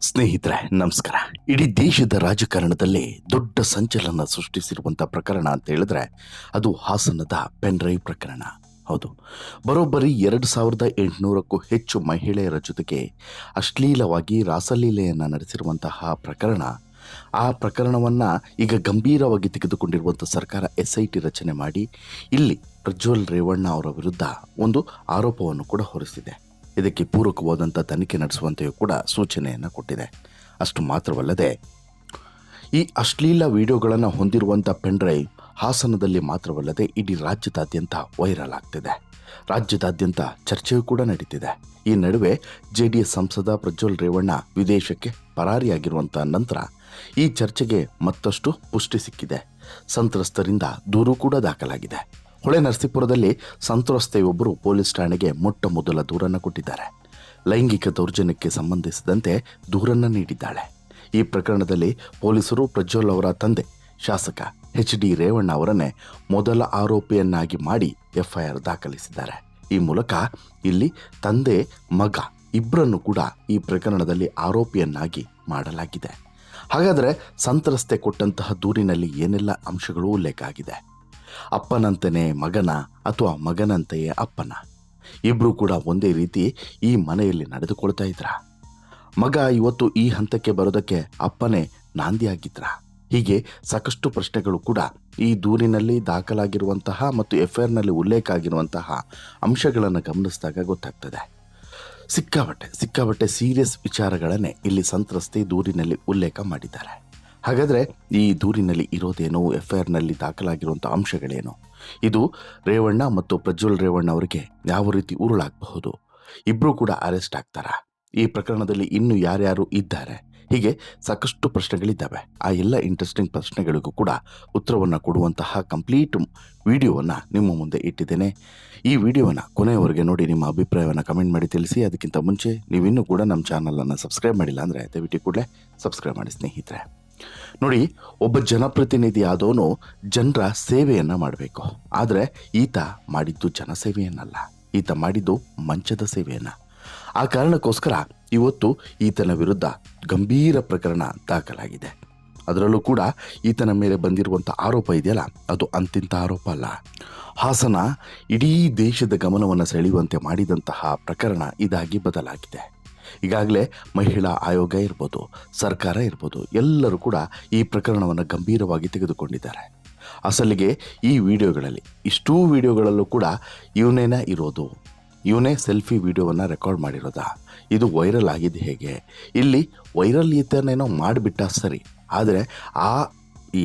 ಸ್ನೇಹಿತರೆ, ನಮಸ್ಕಾರ. ಇಡೀ ದೇಶದ ರಾಜಕಾರಣದಲ್ಲಿ ದೊಡ್ಡ ಸಂಚಲನ ಸೃಷ್ಟಿಸಿರುವಂಥ ಪ್ರಕರಣ ಅಂತ ಹೇಳಿದ್ರೆ ಅದು ಹಾಸನದ ಪೆನ್ರೈ ಪ್ರಕರಣ. ಹೌದು. ಬರೋಬ್ಬರಿ ಎರಡು ಸಾವಿರದ ಎಂಟುನೂರಕ್ಕೂ ಹೆಚ್ಚು ಮಹಿಳೆಯರ ಜೊತೆಗೆ ಅಶ್ಲೀಲವಾಗಿ ರಾಸಲೀಲೆಯನ್ನು ನಡೆಸಿರುವಂತಹ ಪ್ರಕರಣ. ಆ ಪ್ರಕರಣವನ್ನು ಈಗ ಗಂಭೀರವಾಗಿ ತೆಗೆದುಕೊಂಡಿರುವಂಥ ಸರ್ಕಾರ ಎಸ್ ಐ ಟಿ ರಚನೆ ಮಾಡಿ, ಇಲ್ಲಿ ಪ್ರಜ್ವಲ್ ರೇವಣ್ಣ ಅವರ ವಿರುದ್ಧ ಒಂದು ಆರೋಪವನ್ನು ಕೂಡ ಹೊರಿಸಿದೆ. ಇದಕ್ಕೆ ಪೂರಕವಾದಂಥ ತನಿಖೆ ನಡೆಸುವಂತೆಯೂ ಕೂಡ ಸೂಚನೆಯನ್ನು ಕೊಟ್ಟಿದೆ. ಅಷ್ಟು ಮಾತ್ರವಲ್ಲದೆ, ಈ ಅಶ್ಲೀಲ ವಿಡಿಯೋಗಳನ್ನು ಹೊಂದಿರುವಂಥ ಪೆನ್ಡ್ರೈವ್ ಹಾಸನದಲ್ಲಿ ಮಾತ್ರವಲ್ಲದೆ ಇಡೀ ರಾಜ್ಯದಾದ್ಯಂತ ವೈರಲ್ ಆಗ್ತಿದೆ. ರಾಜ್ಯದಾದ್ಯಂತ ಚರ್ಚೆಯೂ ಕೂಡ ನಡೀತಿದೆ. ಈ ನಡುವೆ ಜೆ ಡಿ ಎಸ್ ಸಂಸದ ಪ್ರಜ್ವಲ್ ರೇವಣ್ಣ ವಿದೇಶಕ್ಕೆ ಪರಾರಿಯಾಗಿರುವಂಥ ನಂತರ ಈ ಚರ್ಚೆಗೆ ಮತ್ತಷ್ಟು ಪುಷ್ಟಿ ಸಿಕ್ಕಿದೆ. ಸಂತ್ರಸ್ತರಿಂದ ದೂರು ಕೂಡ ದಾಖಲಾಗಿದೆ. ಹೊಳೆ ನರಸೀಪುರದಲ್ಲಿ ಸಂತ್ರಸ್ತೆಯೊಬ್ಬರು ಪೊಲೀಸ್ ಠಾಣೆಗೆ ಮೊಟ್ಟ ಮೊದಲ ದೂರನ್ನು ಕೊಟ್ಟಿದ್ದಾರೆ. ಲೈಂಗಿಕ ದೌರ್ಜನ್ಯಕ್ಕೆ ಸಂಬಂಧಿಸಿದಂತೆ ದೂರನ್ನು ನೀಡಿದ್ದಾಳೆ. ಈ ಪ್ರಕರಣದಲ್ಲಿ ಪೊಲೀಸರು ಪ್ರಜ್ವಲ್ ಅವರ ತಂದೆ, ಶಾಸಕ ಎಚ್ ಡಿ ರೇವಣ್ಣ ಅವರನ್ನೇ ಮೊದಲ ಆರೋಪಿಯನ್ನಾಗಿ ಮಾಡಿ ಎಫ್ಐಆರ್ ದಾಖಲಿಸಿದ್ದಾರೆ. ಈ ಮೂಲಕ ಇಲ್ಲಿ ತಂದೆ, ಮಗ ಇಬ್ಬರನ್ನು ಕೂಡ ಈ ಪ್ರಕರಣದಲ್ಲಿ ಆರೋಪಿಯನ್ನಾಗಿ ಮಾಡಲಾಗಿದೆ. ಹಾಗಾದರೆ ಸಂತ್ರಸ್ತೆ ಕೊಟ್ಟಂತಹ ದೂರಿನಲ್ಲಿ ಏನೆಲ್ಲ ಅಂಶಗಳು ಉಲ್ಲೇಖ ಆಗಿದೆ? ಅಪ್ಪನಂತೆಯೇ ಮಗನ ಅಥವಾ ಮಗನಂತೆಯೇ ಅಪ್ಪನ. ಇಬ್ಬರೂ ಕೂಡ ಒಂದೇ ರೀತಿ ಈ ಮನೆಯಲ್ಲಿ ನಡೆದುಕೊಳ್ತಾ ಇದ್ರ. ಮಗ ಇವತ್ತು ಈ ಹಂತಕ್ಕೆ ಬರೋದಕ್ಕೆ ಅಪ್ಪನೇ ನಾಂದಿಯಾಗಿದ್ರ. ಹೀಗೆ ಸಾಕಷ್ಟು ಪ್ರಶ್ನೆಗಳು ಕೂಡ ಈ ದೂರಿನಲ್ಲಿ ದಾಖಲಾಗಿರುವಂತಹ ಮತ್ತು ಎಫ್ಐಆರ್ನಲ್ಲಿ ಉಲ್ಲೇಖ ಆಗಿರುವಂತಹ ಅಂಶಗಳನ್ನು ಗಮನಿಸಿದಾಗ ಗೊತ್ತಾಗ್ತದೆ. ಸಿಕ್ಕಾಬಟ್ಟೆ ಸಿಕ್ಕಾಬಟ್ಟೆ ಸೀರಿಯಸ್ ವಿಚಾರಗಳನ್ನೇ ಇಲ್ಲಿ ಸಂತ್ರಸ್ತೆ ದೂರಿನಲ್ಲಿ ಉಲ್ಲೇಖ ಮಾಡಿದ್ದಾರೆ. ಹಾಗಾದರೆ ಈ ದೂರಿನಲ್ಲಿ ಇರೋದೇನೋ ಎಫ್ ಐ ಆರ್ನಲ್ಲಿ ದಾಖಲಾಗಿರುವಂಥ ಅಂಶಗಳೇನು? ಇದು ರೇವಣ್ಣ ಮತ್ತು ಪ್ರಜ್ವಲ್ ರೇವಣ್ಣ ಅವರಿಗೆ ಯಾವ ರೀತಿ ಉರುಳಾಗಬಹುದು? ಇಬ್ಬರೂ ಕೂಡ ಅರೆಸ್ಟ್ ಆಗ್ತಾರಾ? ಈ ಪ್ರಕರಣದಲ್ಲಿ ಇನ್ನು ಯಾರ್ಯಾರು ಇದ್ದಾರೆ? ಹೀಗೆ ಸಾಕಷ್ಟು ಪ್ರಶ್ನೆಗಳಿದ್ದಾವೆ. ಆ ಎಲ್ಲ ಇಂಟ್ರೆಸ್ಟಿಂಗ್ ಪ್ರಶ್ನೆಗಳಿಗೂ ಕೂಡ ಉತ್ತರವನ್ನು ಕೊಡುವಂತಹ ಕಂಪ್ಲೀಟ್ ವಿಡಿಯೋವನ್ನು ನಿಮ್ಮ ಮುಂದೆ ಇಟ್ಟಿದ್ದೇನೆ. ಈ ವಿಡಿಯೋವನ್ನು ಕೊನೆಯವರೆಗೆ ನೋಡಿ ನಿಮ್ಮ ಅಭಿಪ್ರಾಯವನ್ನು ಕಮೆಂಟ್ ಮಾಡಿ ತಿಳಿಸಿ. ಅದಕ್ಕಿಂತ ಮುಂಚೆ ನೀವಿನ್ನೂ ಕೂಡ ನಮ್ಮ ಚಾನಲನ್ನು ಸಬ್ಸ್ಕ್ರೈಬ್ ಮಾಡಿಲ್ಲ ಅಂದರೆ ದಯವಿಟ್ಟು ಕೂಡಲೇ ಸಬ್ಸ್ಕ್ರೈಬ್ ಮಾಡಿ ಸ್ನೇಹಿತರೆ. ನೋಡಿ, ಒಬ್ಬ ಜನಪ್ರತಿನಿಧಿ ಆದವನು ಜನರ ಸೇವೆಯನ್ನು ಮಾಡಬೇಕು. ಆದರೆ ಈತ ಮಾಡಿದ್ದು ಜನಸೇವೆಯನ್ನಲ್ಲ. ಈತ ಮಾಡಿದ್ದು ಮಂಚದ ಸೇವೆಯನ್ನು. ಆ ಕಾರಣಕ್ಕೋಸ್ಕರ ಇವತ್ತು ಈತನ ವಿರುದ್ಧ ಗಂಭೀರ ಪ್ರಕರಣ ದಾಖಲಾಗಿದೆ. ಅದರಲ್ಲೂ ಕೂಡ ಈತನ ಮೇಲೆ ಬಂದಿರುವಂಥ ಆರೋಪ ಇದೆಯಲ್ಲ, ಅದು ಅಂತಿಂತ ಆರೋಪ ಅಲ್ಲ. ಹಾಸನ ಇಡೀ ದೇಶದ ಗಮನವನ್ನು ಸೆಳೆಯುವಂತೆ ಮಾಡಿದಂತಹ ಪ್ರಕರಣ ಇದಾಗಿ ಬದಲಾಗಿದೆ. ಈಗಾಗಲೇ ಮಹಿಳಾ ಆಯೋಗ ಇರ್ಬೋದು, ಸರ್ಕಾರ ಇರ್ಬೋದು, ಎಲ್ಲರೂ ಕೂಡ ಈ ಪ್ರಕರಣವನ್ನು ಗಂಭೀರವಾಗಿ ತೆಗೆದುಕೊಂಡಿದ್ದಾರೆ. ಅಸಲಿಗೆ ಈ ವಿಡಿಯೋಗಳಲ್ಲಿ, ಇಷ್ಟೂ ವಿಡಿಯೋಗಳಲ್ಲೂ ಕೂಡ ಇವನೇನ ಇರೋದು? ಇವನೇ ಸೆಲ್ಫಿ ವಿಡಿಯೋವನ್ನು ರೆಕಾರ್ಡ್ ಮಾಡಿರೋದಾ? ಇದು ವೈರಲ್ ಆಗಿದ್ದು ಹೇಗೆ? ಇಲ್ಲಿ ವೈರಲ್ ಈತನೇನೋ ಮಾಡಿಬಿಟ್ಟ ಸರಿ, ಆದರೆ ಆ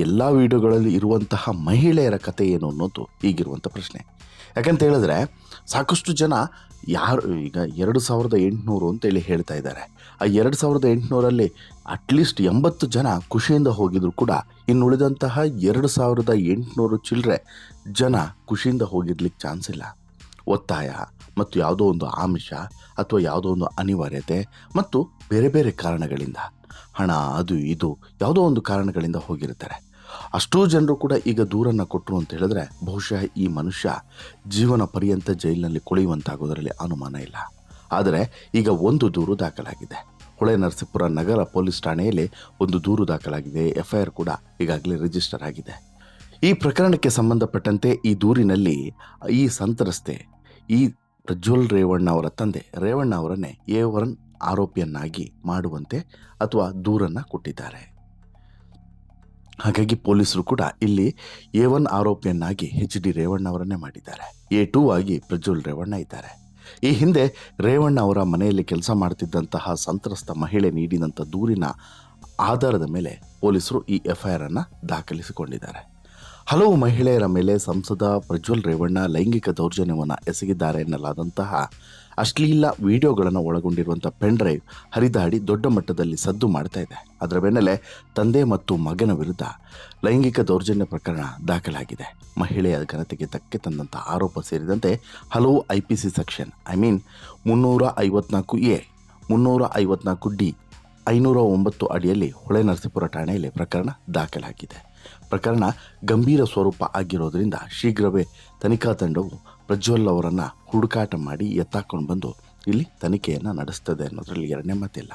ಎಲ್ಲ ವಿಡಿಯೋಗಳಲ್ಲಿ ಇರುವಂತಹ ಮಹಿಳೆಯರ ಕಥೆ ಏನು ಅನ್ನೋದು ಈಗಿರುವಂಥ ಪ್ರಶ್ನೆ. ಯಾಕಂತ ಹೇಳಿದ್ರೆ ಸಾಕಷ್ಟು ಜನ ಯಾರು ಈಗ ಎರಡು ಸಾವಿರದ ಎಂಟುನೂರು ಅಂತೇಳಿ ಹೇಳ್ತಾ ಇದ್ದಾರೆ. ಆ ಎರಡು ಸಾವಿರದ ಎಂಟುನೂರಲ್ಲಿ ಅಟ್ಲೀಸ್ಟ್ ಎಂಬತ್ತು ಜನ ಖುಷಿಯಿಂದ ಹೋಗಿದ್ರು ಕೂಡ. ಇನ್ನು ಉಳಿದಂತಹ ಎರಡು ಸಾವಿರದ ಎಂಟುನೂರು ಚಿಲ್ಲರೆ ಜನ ಖುಷಿಯಿಂದ ಹೋಗಿರ್ಲಿಕ್ಕೆ ಚಾನ್ಸ್ ಇಲ್ಲ. ಒತ್ತಾಯ ಮತ್ತು ಯಾವುದೋ ಒಂದು ಆಮಿಷ ಅಥವಾ ಯಾವುದೋ ಒಂದು ಅನಿವಾರ್ಯತೆ ಮತ್ತು ಬೇರೆ ಬೇರೆ ಕಾರಣಗಳಿಂದ. ಹಣ, ಅದು, ಇದು ಯಾವುದೋ ಒಂದು ಕಾರಣಗಳಿಂದ ಹೋಗಿರ್ತಾರೆ ಅಷ್ಟೂ ಜನರು ಕೂಡ ಈಗ ದೂರನ್ನು ಕೊಟ್ಟರು ಅಂತ ಹೇಳಿದ್ರೆ ಬಹುಶಃ ಈ ಮನುಷ್ಯ ಜೀವನ ಪರ್ಯಂತ ಜೈಲಿನಲ್ಲಿ ಕೊಳೆಯುವಂತಾಗೋದರಲ್ಲಿ ಅನುಮಾನ ಇಲ್ಲ. ಆದರೆ ಈಗ ಒಂದು ದೂರು ದಾಖಲಾಗಿದೆ. ಹೊಳೆ ನರಸೀಪುರ ನಗರ ಪೊಲೀಸ್ ಠಾಣೆಯಲ್ಲಿ ಒಂದು ದೂರು ದಾಖಲಾಗಿದೆ. ಎಫ್ಐಆರ್ ಕೂಡ ಈಗಾಗಲೇ ರಿಜಿಸ್ಟರ್ ಆಗಿದೆ. ಈ ಪ್ರಕರಣಕ್ಕೆ ಸಂಬಂಧಪಟ್ಟಂತೆ ಈ ದೂರಿನಲ್ಲಿ ಈ ಸಂತ್ರಸ್ತೆ, ಈ ಪ್ರಜ್ವಲ್ ರೇವಣ್ಣ ಅವರ ತಂದೆ ರೇವಣ್ಣ ಅವರನ್ನೇ ಎ ವರ್ನ್ ಆರೋಪಿಯನ್ನಾಗಿ ಮಾಡುವಂತೆ ಅಥವಾ ದೂರನ್ನು ಕೊಟ್ಟಿದ್ದಾರೆ. ಹಾಗಾಗಿ ಪೊಲೀಸರು ಕೂಡ ಇಲ್ಲಿ ಎ ಒನ್ ಆರೋಪಿಯನ್ನಾಗಿ ಎಚ್ ಡಿ ರೇವಣ್ಣ ಅವರನ್ನೇ ಮಾಡಿದ್ದಾರೆ. ಎ ಟೂ ಆಗಿ ಪ್ರಜ್ವಲ್ ರೇವಣ್ಣ ಇದ್ದಾರೆ. ಈ ಹಿಂದೆ ರೇವಣ್ಣ ಅವರ ಮನೆಯಲ್ಲಿ ಕೆಲಸ ಮಾಡ್ತಿದ್ದಂತಹ ಸಂತ್ರಸ್ತ ಮಹಿಳೆ ನೀಡಿದಂಥ ದೂರಿನ ಆಧಾರದ ಮೇಲೆ ಪೊಲೀಸರು ಈ ಎಫ್ಐಆರ್ ಅನ್ನು ದಾಖಲಿಸಿಕೊಂಡಿದ್ದಾರೆ. ಹಲವು ಮಹಿಳೆಯರ ಮೇಲೆ ಸಂಸದ ಪ್ರಜ್ವಲ್ ರೇವಣ್ಣ ಲೈಂಗಿಕ ದೌರ್ಜನ್ಯವನ್ನು ಎಸಗಿದ್ದಾರೆ ಎನ್ನಲಾದಂತಹ ಅಶ್ಲೀಲ ವಿಡಿಯೋಗಳನ್ನು ಒಳಗೊಂಡಿರುವಂಥ ಪೆನ್ ಡ್ರೈವ್ ಹರಿದಾಡಿ ದೊಡ್ಡ ಮಟ್ಟದಲ್ಲಿ ಸದ್ದು ಮಾಡ್ತಾ ಇದೆ. ಅದರ ಬೆನ್ನಲ್ಲೇ ತಂದೆ ಮತ್ತು ಮಗನ ವಿರುದ್ಧ ಲೈಂಗಿಕ ದೌರ್ಜನ್ಯ ಪ್ರಕರಣ ದಾಖಲಾಗಿದೆ. ಮಹಿಳೆಯ ಘನತೆಗೆ ತಕ್ಕೆ ತಂದಂಥ ಆರೋಪ ಸೇರಿದಂತೆ ಹಲವು I P C section, I mean ಮುನ್ನೂರ ಐವತ್ನಾಲ್ಕು ಎ, ಮುನ್ನೂರ ಐವತ್ನಾಲ್ಕು ಡಿ, ಐನೂರ ಒಂಬತ್ತು ಅಡಿಯಲ್ಲಿ ಹೊಳೆ ನರಸೀಪುರ ಠಾಣೆಯಲ್ಲಿ ಪ್ರಕರಣ ದಾಖಲಾಗಿದೆ. ಪ್ರಕರಣ ಗಂಭೀರ ಸ್ವರೂಪ ಆಗಿರೋದ್ರಿಂದ ಶೀಘ್ರವೇ ತನಿಖಾ ತಂಡವು ಪ್ರಜ್ವಲ್ ಅವರನ್ನು ಹುಡುಕಾಟ ಮಾಡಿ ಎತ್ತಾಕೊಂಡು ಬಂದು ಇಲ್ಲಿ ತನಿಖೆಯನ್ನು ನಡೆಸ್ತದೆ ಅನ್ನೋದ್ರಲ್ಲಿ ಎರಡನೇ ಮತ್ತಿಲ್ಲ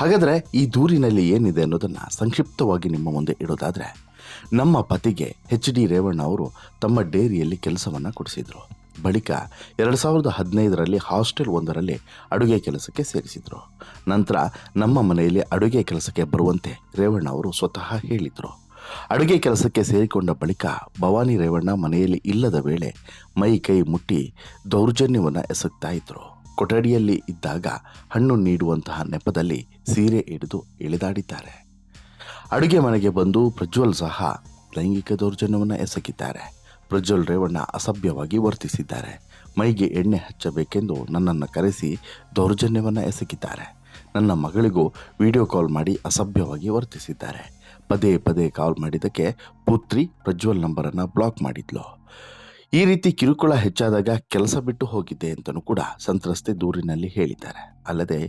ಹಾಗಾದರೆ ಈ ದೂರಿನಲ್ಲಿ ಏನಿದೆ ಅನ್ನೋದನ್ನು ಸಂಕ್ಷಿಪ್ತವಾಗಿ ನಿಮ್ಮ ಮುಂದೆ ಇಡೋದಾದರೆ, ನಮ್ಮ ಪತಿಗೆ ಎಚ್ ಡಿ ರೇವಣ್ಣ ಅವರು ತಮ್ಮ ಡೇರಿಯಲ್ಲಿ ಕೆಲಸವನ್ನು ಕೊಡಿಸಿದರು. ಬಳಿಕ ಎರಡು ಸಾವಿರದ ಹದಿನೈದರಲ್ಲಿ ಹಾಸ್ಟೆಲ್ ಒಂದರಲ್ಲಿ ಅಡುಗೆ ಕೆಲಸಕ್ಕೆ ಸೇರಿಸಿದರು. ನಂತರ ನಮ್ಮ ಮನೆಯಲ್ಲಿ ಅಡುಗೆ ಕೆಲಸಕ್ಕೆ ಬರುವಂತೆ ರೇವಣ್ಣ ಅವರು ಸ್ವತಃ ಹೇಳಿದರು. ಅಡುಗೆ ಕೆಲಸಕ್ಕೆ ಸೇರಿಕೊಂಡ ಬಳಿಕ ಭವಾನಿ ರೇವಣ್ಣ ಮನೆಯಲ್ಲಿ ಇಲ್ಲದ ವೇಳೆ ಮೈ ಕೈ ಮುಟ್ಟಿ ದೌರ್ಜನ್ಯವನ್ನು ಎಸಗ್ತಾ ಇದ್ರು. ಕೊಠಡಿಯಲ್ಲಿ ಇದ್ದಾಗ ಹಣ್ಣು ನೀಡುವಂತಹ ನೆಪದಲ್ಲಿ ಸೀರೆ ಹಿಡಿದು ಇಳಿದಾಡಿದ್ದಾರೆ. ಅಡುಗೆ ಮನೆಗೆ ಬಂದು ಪ್ರಜ್ವಲ್ ಸಹ ಲೈಂಗಿಕ ದೌರ್ಜನ್ಯವನ್ನು ಎಸಗಿದ್ದಾರೆ. ಪ್ರಜ್ವಲ್ ರೇವಣ್ಣ ಅಸಭ್ಯವಾಗಿ ವರ್ತಿಸಿದ್ದಾರೆ. ಮೈಗೆ ಎಣ್ಣೆ ಹಚ್ಚಬೇಕೆಂದು ನನ್ನನ್ನು ಕರೆಸಿ ದೌರ್ಜನ್ಯವನ್ನು ಎಸಗಿದ್ದಾರೆ. ನನ್ನ ಮಗಳಿಗೂ ವಿಡಿಯೋ ಕಾಲ್ ಮಾಡಿ ಅಸಭ್ಯವಾಗಿ ವರ್ತಿಸಿದ್ದಾರೆ. ಪದೇ ಪದೇ ಕಾಲ್ ಮಾಡಿದ್ದಕ್ಕೆ ಪುತ್ರಿ ಪ್ರಜ್ವಲ್ ನಂಬರನ್ನು ಬ್ಲಾಕ್ ಮಾಡಿದ್ಲು. ಈ ರೀತಿ ಕಿರುಕುಳ ಹೆಚ್ಚಾದಾಗ ಕೆಲಸ ಬಿಟ್ಟು ಹೋಗಿದ್ದೆ ಅಂತಲೂ ಕೂಡ ಸಂತ್ರಸ್ತೆ ದೂರಿನಲ್ಲಿ ಹೇಳಿದ್ದಾರೆ. ಅಲ್ಲದೆ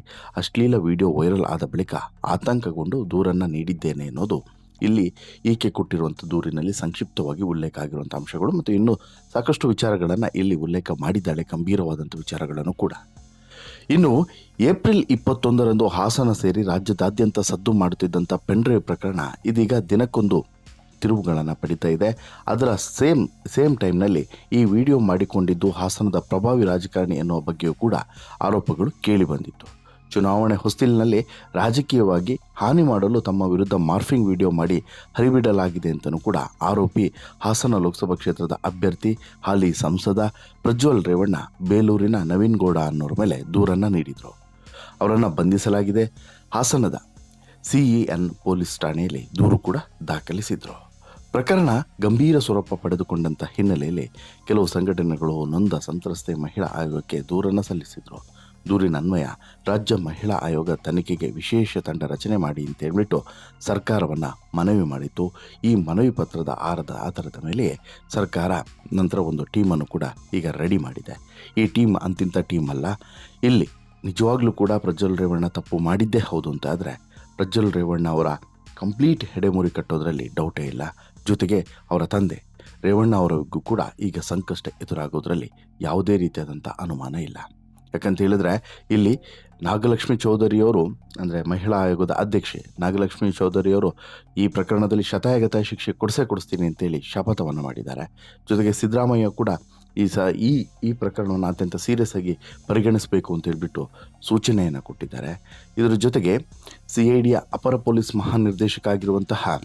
ಅಶ್ಲೀಲ ವಿಡಿಯೋ ವೈರಲ್ ಆದ ಬಳಿಕ ಆತಂಕಗೊಂಡು ದೂರನ್ನು ನೀಡಿದ್ದೇನೆ ಅನ್ನೋದು ಇಲ್ಲಿ ಈಕೆ ಕೊಟ್ಟಿರುವಂಥ ದೂರಿನಲ್ಲಿ ಸಂಕ್ಷಿಪ್ತವಾಗಿ ಉಲ್ಲೇಖ ಆಗಿರುವಂಥ ಅಂಶಗಳು ಮತ್ತು ಇನ್ನೂ ಸಾಕಷ್ಟು ವಿಚಾರಗಳನ್ನು ಇಲ್ಲಿ ಉಲ್ಲೇಖ ಮಾಡಿದ್ದಾಳೆ, ಗಂಭೀರವಾದಂಥ ವಿಚಾರಗಳನ್ನು ಕೂಡ. ಇನ್ನು ಏಪ್ರಿಲ್ ಇಪ್ಪತ್ತೊಂದರಂದು ಹಾಸನ ಸೇರಿ ರಾಜ್ಯದಾದ್ಯಂತ ಸದ್ದು ಮಾಡುತ್ತಿದ್ದಂಥ ಪೆಂಡ್ರೈವ್ ಪ್ರಕರಣ ಇದೀಗ ದಿನಕ್ಕೊಂದು ತಿರುವುಗಳನ್ನು ಪಡಿತಾ ಇದೆ. ಅದರ ಸೇಮ್ ಸೇಮ್ ಟೈಮ್ನಲ್ಲಿ ಈ ವಿಡಿಯೋ ಮಾಡಿಕೊಂಡಿದ್ದು ಹಾಸನದ ಪ್ರಭಾವಿ ರಾಜಕಾರಣಿ ಎನ್ನುವ ಬಗ್ಗೆಯೂ ಕೂಡ ಆರೋಪಗಳು ಕೇಳಿಬಂದಿತ್ತು ಚುನಾವಣೆ ಹೊಸ್ತಿಲಿನಲ್ಲಿ ರಾಜಕೀಯವಾಗಿ ಹಾನಿ ಮಾಡಲು ತಮ್ಮ ವಿರುದ್ಧ ಮಾರ್ಫಿಂಗ್ ವಿಡಿಯೋ ಮಾಡಿ ಹರಿಬಿಡಲಾಗಿದೆ ಅಂತಲೂ ಕೂಡ ಆರೋಪಿ ಹಾಸನ ಲೋಕಸಭಾ ಕ್ಷೇತ್ರದ ಅಭ್ಯರ್ಥಿ, ಹಾಲಿ ಸಂಸದ ಪ್ರಜ್ವಲ್ ರೇವಣ್ಣ ಬೇಲೂರಿನ ನವೀನ್ ಗೌಡ ಅನ್ನೋರ ಮೇಲೆ ದೂರನ್ನು ನೀಡಿದರು. ಅವರನ್ನು ಬಂಧಿಸಲಾಗಿದೆ. ಹಾಸನದ ಸಿಇಎನ್ ಪೊಲೀಸ್ ಠಾಣೆಯಲ್ಲಿ ದೂರು ಕೂಡ ದಾಖಲಿಸಿದರು. ಪ್ರಕರಣ ಗಂಭೀರ ಸ್ವರೂಪ ಪಡೆದುಕೊಂಡಂಥ ಹಿನ್ನೆಲೆಯಲ್ಲಿ ಕೆಲವು ಸಂಘಟನೆಗಳು ನೊಂದ, ಸಂತ್ರಸ್ತೆ, ಮಹಿಳಾ ಆಯೋಗಕ್ಕೆ ದೂರನ್ನು ಸಲ್ಲಿಸಿದರು. ದೂರಿನ ಅನ್ವಯ ರಾಜ್ಯ ಮಹಿಳಾ ಆಯೋಗ ತನಿಖೆಗೆ ವಿಶೇಷ ತಂಡ ರಚನೆ ಮಾಡಿ ಅಂತ ಹೇಳ್ಬಿಟ್ಟು ಸರ್ಕಾರವನ್ನು ಮನವಿ ಮಾಡಿತ್ತು. ಈ ಮನವಿ ಪತ್ರದ ಆರದ ಆಧಾರದ ಮೇಲೆ ಸರ್ಕಾರ ನಂತರ ಒಂದು ಟೀಮನ್ನು ಕೂಡ ಈಗ ರೆಡಿ ಮಾಡಿದೆ. ಈ ಟೀಮ್ ಅಂತಿಂಥ ಟೀಮ್ ಅಲ್ಲ. ಇಲ್ಲಿ ನಿಜವಾಗ್ಲೂ ಕೂಡ ಪ್ರಜ್ವಲ್ ರೇವಣ್ಣ ತಪ್ಪು ಮಾಡಿದ್ದೇ ಹೌದು ಅಂತ ಆದರೆ ಪ್ರಜ್ವಲ್ ರೇವಣ್ಣ ಅವರ ಕಂಪ್ಲೀಟ್ ಹೆಡೆಮುರಿ ಕಟ್ಟೋದ್ರಲ್ಲಿ ಡೌಟೇ ಇಲ್ಲ. ಜೊತೆಗೆ ಅವರ ತಂದೆ ರೇವಣ್ಣ ಅವರಿಗೂ ಕೂಡ ಈಗ ಸಂಕಷ್ಟ ಎದುರಾಗೋದ್ರಲ್ಲಿ ಯಾವುದೇ ರೀತಿಯಾದಂಥ ಅನುಮಾನ ಇಲ್ಲ. ಯಾಕಂತ ಹೇಳಿದ್ರೆ ಇಲ್ಲಿ ನಾಗಲಕ್ಷ್ಮಿ ಚೌಧರಿಯವರು, ಅಂದರೆ ಮಹಿಳಾ ಆಯೋಗದ ಅಧ್ಯಕ್ಷೆ ನಾಗಲಕ್ಷ್ಮಿ ಚೌಧರಿಯವರು ಈ ಪ್ರಕರಣದಲ್ಲಿ ಶತಾಯಗತ ಶಿಕ್ಷೆ ಕೊಡಿಸೇ ಕೊಡಿಸ್ತೀನಿ ಅಂತೇಳಿ ಶಪಥವನ್ನು ಮಾಡಿದ್ದಾರೆ. ಜೊತೆಗೆ ಸಿದ್ದರಾಮಯ್ಯ ಕೂಡ ಈ ಸ, ಈ ಈ ಪ್ರಕರಣವನ್ನು ಅತ್ಯಂತ ಸೀರಿಯಸ್ ಆಗಿ ಪರಿಗಣಿಸಬೇಕು ಅಂತ ಹೇಳಿಬಿಟ್ಟು ಸೂಚನೆಯನ್ನು ಕೊಟ್ಟಿದ್ದಾರೆ. ಇದರ ಜೊತೆಗೆ ಸಿ ಐ ಡಿಯ ಅಪರ ಪೊಲೀಸ್ ಮಹಾನಿರ್ದೇಶಕ ಆಗಿರುವಂತಹ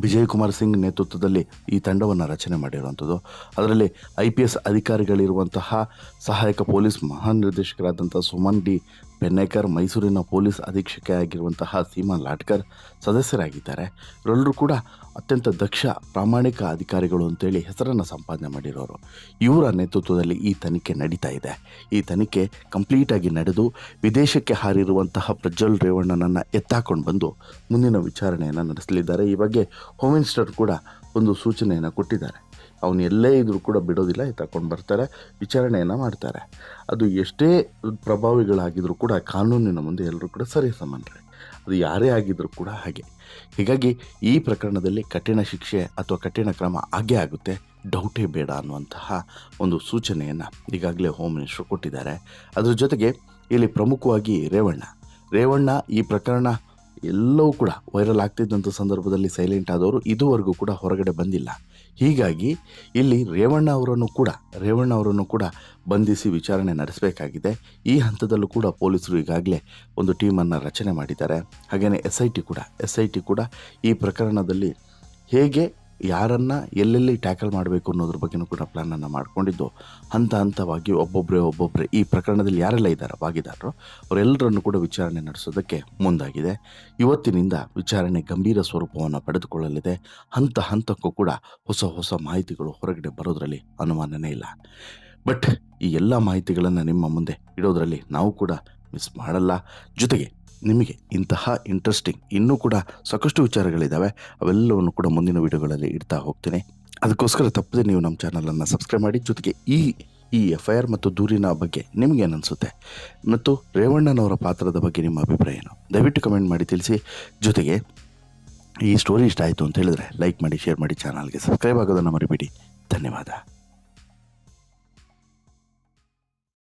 ವಿಜಯ್ ಕುಮಾರ್ ಸಿಂಗ್ ನೇತೃತ್ವದಲ್ಲಿ ಈ ತಂಡವನ್ನು ರಚನೆ ಮಾಡಿರುವಂಥದ್ದು. ಅದರಲ್ಲಿ ಐ ಪಿ ಎಸ್ ಅಧಿಕಾರಿಗಳಿರುವಂತಹ ಸಹಾಯಕ ಪೊಲೀಸ್ ಮಹಾನಿರ್ದೇಶಕರಾದಂಥ ಸುಮನ್ ಡಿ ಪೆನ್ನೇಕರ್ ಮೈಸೂರಿನ ಪೊಲೀಸ್ ಅಧೀಕ್ಷಕ ಆಗಿರುವಂತಹ ಸೀಮಾ ಲಾಟ್ಕರ್ ಸದಸ್ಯರಾಗಿದ್ದಾರೆ. ಇವರೆಲ್ಲರೂ ಕೂಡ ಅತ್ಯಂತ ದಕ್ಷ, ಪ್ರಾಮಾಣಿಕ ಅಧಿಕಾರಿಗಳು ಅಂತೇಳಿ ಹೆಸರನ್ನು ಸಂಪಾದನೆ ಮಾಡಿರೋರು. ಇವರ ನೇತೃತ್ವದಲ್ಲಿ ಈ ತನಿಖೆ ನಡೀತಾ ಇದೆ. ಈ ತನಿಖೆ ಕಂಪ್ಲೀಟಾಗಿ ನಡೆದು ವಿದೇಶಕ್ಕೆ ಹಾರಿರುವಂತಹ ಪ್ರಜ್ವಲ್ ರೇವಣ್ಣನನ್ನು ಎತ್ತಾಕೊಂಡು ಬಂದು ಮುಂದಿನ ವಿಚಾರಣೆಯನ್ನು ನಡೆಸಲಿದ್ದಾರೆ. ಈ ಬಗ್ಗೆ ಹೋಮ್ ಮಿನಿಸ್ಟರ್ ಕೂಡ ಒಂದು ಸೂಚನೆಯನ್ನು ಕೊಟ್ಟಿದ್ದಾರೆ. ಅವನು ಎಲ್ಲೇ ಇದ್ರೂ ಕೂಡ ಬಿಡೋದಿಲ್ಲ ತಗೊಂಡು ಬರ್ತಾರೆ, ವಿಚಾರಣೆಯನ್ನು ಮಾಡ್ತಾರೆ. ಅದು ಎಷ್ಟೇ ಪ್ರಭಾವಿಗಳಾಗಿದ್ದರೂ ಕೂಡ ಕಾನೂನಿನ ಮುಂದೆ ಎಲ್ಲರೂ ಕೂಡ ಸರಿ ಸಮಾನರೇ ಅದು ಯಾರೇ ಆಗಿದ್ರೂ ಕೂಡ ಹಾಗೆ. ಹೀಗಾಗಿ ಈ ಪ್ರಕರಣದಲ್ಲಿ ಕಠಿಣ ಶಿಕ್ಷೆ ಅಥವಾ ಕಠಿಣ ಕ್ರಮ ಆಗೇ ಆಗುತ್ತೆ. ಡೌಟೇ ಬೇಡ ಅನ್ನುವಂತಹ ಒಂದು ಸೂಚನೆಯನ್ನು ಈಗಾಗಲೇ ಹೋಮ್ ಮಿನಿಸ್ಟರ್ ಕೊಟ್ಟಿದ್ದಾರೆ. ಅದರ ಜೊತೆಗೆ ಇಲ್ಲಿ ಪ್ರಮುಖವಾಗಿ ರೇವಣ್ಣ. ರೇವಣ್ಣ ಈ ಪ್ರಕರಣ ಎಲ್ಲವೂ ಕೂಡ ವೈರಲ್ ಆಗ್ತಿದ್ದಂಥ ಸಂದರ್ಭದಲ್ಲಿ ಸೈಲೆಂಟ್ ಆದವರು ಇದುವರೆಗೂ ಕೂಡ ಹೊರಗಡೆ ಬಂದಿಲ್ಲ. ಹೀಗಾಗಿ ಇಲ್ಲಿ ರೇವಣ್ಣ ಅವರನ್ನು ಕೂಡ, ರೇವಣ್ಣ ಅವರನ್ನು ಕೂಡ ಬಂಧಿಸಿ ವಿಚಾರಣೆ ನಡೆಸಬೇಕಾಗಿದೆ. ಈ ಹಂತದಲ್ಲೂ ಕೂಡ ಪೊಲೀಸರು ಈಗಾಗಲೇ ಒಂದು ಟೀಮನ್ನು ರಚನೆ ಮಾಡಿದ್ದಾರೆ. ಹಾಗೆಯೇ ಎಸ್ ಐ ಟಿ ಕೂಡ ಎಸ್ ಐ ಟಿ ಕೂಡ ಈ ಪ್ರಕರಣದಲ್ಲಿ ಹೇಗೆ ಯಾರನ್ನು ಎಲ್ಲೆಲ್ಲಿ ಟ್ಯಾಕಲ್ ಮಾಡಬೇಕು ಅನ್ನೋದ್ರ ಬಗ್ಗೆನೂ ಕೂಡ ಪ್ಲ್ಯಾನನ್ನು ಮಾಡಿಕೊಂಡಿದ್ದು ಹಂತ ಹಂತವಾಗಿ ಒಬ್ಬೊಬ್ಬರೇ ಒಬ್ಬೊಬ್ಬರೇ ಈ ಪ್ರಕರಣದಲ್ಲಿ ಯಾರೆಲ್ಲ ಇದ್ದಾರೆ ಭಾಗಿದಾರರು ಅವರೆಲ್ಲರನ್ನು ಕೂಡ ವಿಚಾರಣೆ ನಡೆಸೋದಕ್ಕೆ ಮುಂದಾಗಿದೆ. ಇವತ್ತಿನಿಂದ ವಿಚಾರಣೆ ಗಂಭೀರ ಸ್ವರೂಪವನ್ನು ಪಡೆದುಕೊಳ್ಳಲಿದೆ. ಹಂತ ಹಂತಕ್ಕೂ ಕೂಡ ಹೊಸ ಹೊಸ ಮಾಹಿತಿಗಳು ಹೊರಗಡೆ ಬರೋದರಲ್ಲಿ ಅನುಮಾನನೇ ಇಲ್ಲ. ಬಟ್ ಈ ಎಲ್ಲ ಮಾಹಿತಿಗಳನ್ನು ನಿಮ್ಮ ಮುಂದೆ ಇಡೋದರಲ್ಲಿ ನಾವು ಕೂಡ ಮಿಸ್ ಮಾಡಲ್ಲ. ಜೊತೆಗೆ ನಿಮಗೆ ಇಂತಹ ಇಂಟ್ರೆಸ್ಟಿಂಗ್ ಇನ್ನೂ ಕೂಡ ಸಾಕಷ್ಟು ವಿಚಾರಗಳಿದ್ದಾವೆ. ಅವೆಲ್ಲವನ್ನು ಕೂಡ ಮುಂದಿನ ವಿಡಿಯೋಗಳಲ್ಲಿ ಇಡ್ತಾ ಹೋಗ್ತೀನಿ. ಅದಕ್ಕೋಸ್ಕರ ತಪ್ಪದೆ ನೀವು ನಮ್ಮ ಚಾನಲನ್ನು ಸಬ್ಸ್ಕ್ರೈಬ್ ಮಾಡಿ, ಜೊತೆಗೆ ಈ ಈ ಎಫ್ ಐ ಆರ್ ಮತ್ತು ದೂರಿನ ಬಗ್ಗೆ ನಿಮಗೇನನ್ಸುತ್ತೆ ಮತ್ತು ರೇವಣ್ಣನವರ ಪಾತ್ರದ ಬಗ್ಗೆ ನಿಮ್ಮ ಅಭಿಪ್ರಾಯ ಏನು? ದಯವಿಟ್ಟು ಕಮೆಂಟ್ ಮಾಡಿ, ತಿಳಿಸಿ. ಜೊತೆಗೆ ಈ ಸ್ಟೋರಿ ಇಷ್ಟ ಆಯಿತು ಅಂತ ಹೇಳಿದ್ರೆ ಲೈಕ್ ಮಾಡಿ ಶೇರ್ ಮಾಡಿ, ಚಾನಲ್ಗೆ ಸಬ್ಸ್ಕ್ರೈಬ್ ಆಗೋದನ್ನು ಮರಿಬೇಡಿ. ಧನ್ಯವಾದ.